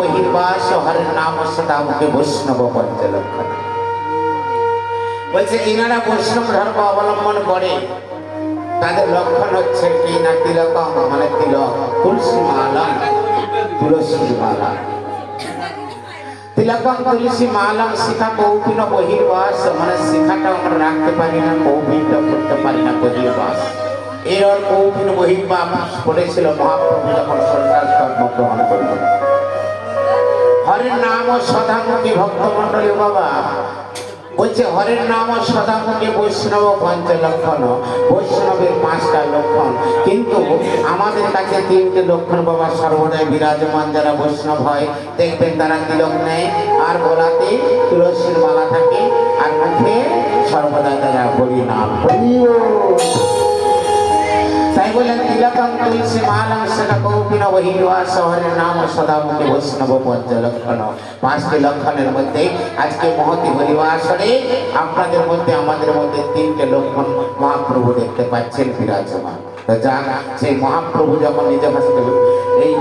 বহির্বাস হরের নাম সদা মুখে বৈষ্ণব পঞ্চলক্ষণ বলছে, ইনারা বৈষ্ণব ধর্ম অবলম্বন করে। তাদের লক্ষণ হচ্ছে কি না তিলকম মানে তিলক তুলসী মালা তুলসী মালা তুলসী মালাম শিখা কৌপিন বহির্বাস মানে শিখাটা আমরা রাখতে পারি না, কৌপিনটা করতে পারি না, বহির্বাস। এর কৌপিন বহির্বাস করেছিল মহাপ্রভু, যখন সন্ন্যাস ধর্ম গ্রহণ করবেন হরের নাম ও সদামুখী ভক্তমন্ডলী বাবা। বলছে, হরের নাম ও সদামুখী বৈষ্ণব পঞ্চলক্ষণ বৈষ্ণবের পাঁচটা লক্ষণ। কিন্তু আমাদের কাছে তিনটে লক্ষণ বাবা, সর্বদাই বিরাজমান যারা বৈষ্ণব হয়, দেখবেন তারা তিলক নেয়, আর গলাতে তুলসীর মালা থাকে, আর মুখে সর্বদা তারা হরি নাম হরি বল। তাই বলেন তিলকম তুলসী মালাম সেটা কৌপিন শহরের নাম সদামুখী বৈষ্ণব পঞ্চ লক্ষণ পাঁচটি লক্ষণের মধ্যে আজকে মহতি হরিবাসরে আপনাদের মধ্যে আমাদের মধ্যে তিনটে লক্ষণ মহাপ্রভু দেখতে পাচ্ছেন বিরাজমান তো যাক সেই মহাপ্রভু যখন নিজে হাসতে এই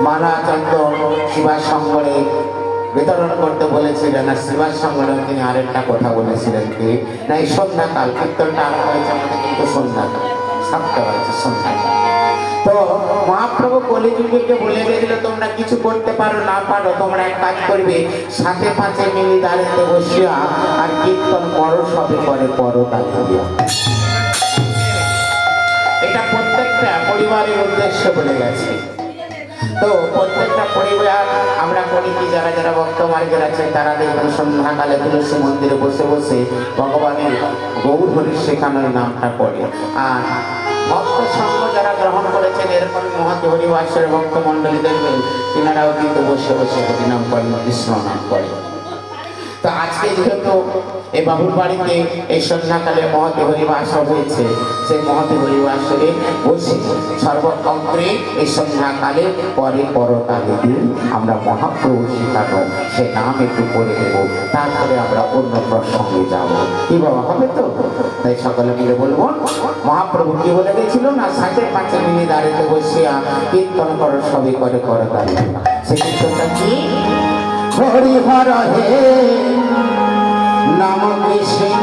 মালা চন্দন শিবা সঙ্গরে বিতরণ করতে বলেছিলেন আর শিবার সঙ্গরে তিনি আরেকটা কথা বলেছিলেন কি না এই সন্ধ্যাকাল, কীর্তনটা আরম্ভ হয়েছে আমাদের কিন্তু সন্ধ্যাকাল তো মহাপ্রভু কলিযুগকে বলে গেছিল তোমরা কিছু করতে পারো, না পারো, তোমরা এক কাজ করবে। সাথে পাঁচে মিলি দাঁড়িয়ে বসিয়া আর কীর্তন করো, সবে করে করো দাঁড়িয়ে এটা প্রত্যেকটা পরিবারের উদ্দেশ্য বলে গেছে। তো প্রত্যেকটা পরিবার, আমরা করি কি যারা যারা ভক্ত মার্গের আছেন, তারা দেখবেন সন্ধ্যাকালে তুলসী মন্দিরে বসে বসে ভগবানের গৌর হরির শেখানোর নামটা করে আর ভক্ত সঙ্গ যারা গ্রহণ করেছেন এরপর মহৎ হরিবাসের ভক্ত মণ্ডলী দেখবেন, তিনারাও কিন্তু বসে বসে হরিনাম করেন কৃষ্ণ নাম করেন। তো আজকে যেহেতু এই বাবুর বাড়িতে এই সন্ধ্যাকালে মহতি হরিবাস হয়েছে, সেই মহতি হরিবাসরে বসে সর্বতন্ত্রে এই সন্ধ্যাকালে পরে পরকালে দিন আমরা মহাপ্রভু শিখাবো সে নাম একটু করে দেব তারপরে আমরা অন্য প্রসঙ্গে যাব। কি বাবা, হবে তো? তাই সকলে মিলে বলব, মহাপ্রভু কি বলে গেছিল না সাথে পাঁচে মিলে দাঁড়িয়ে বসিয়া কীর্তন করো সবই করে করে দাঁড়িয়ে সেই কীর্তনটা কি? হরি হর হে নাম কৃষ্ণ।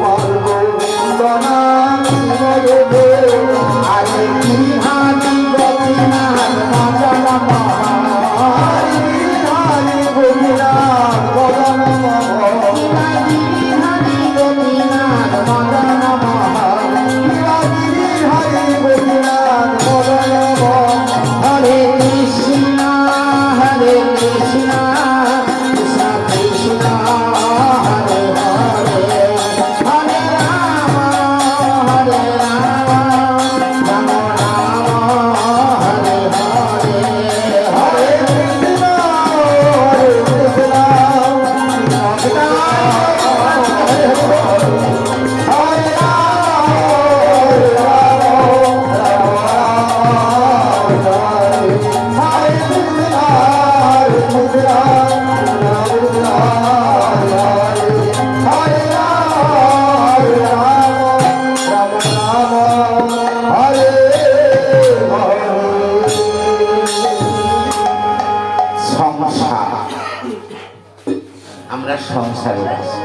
感謝を出し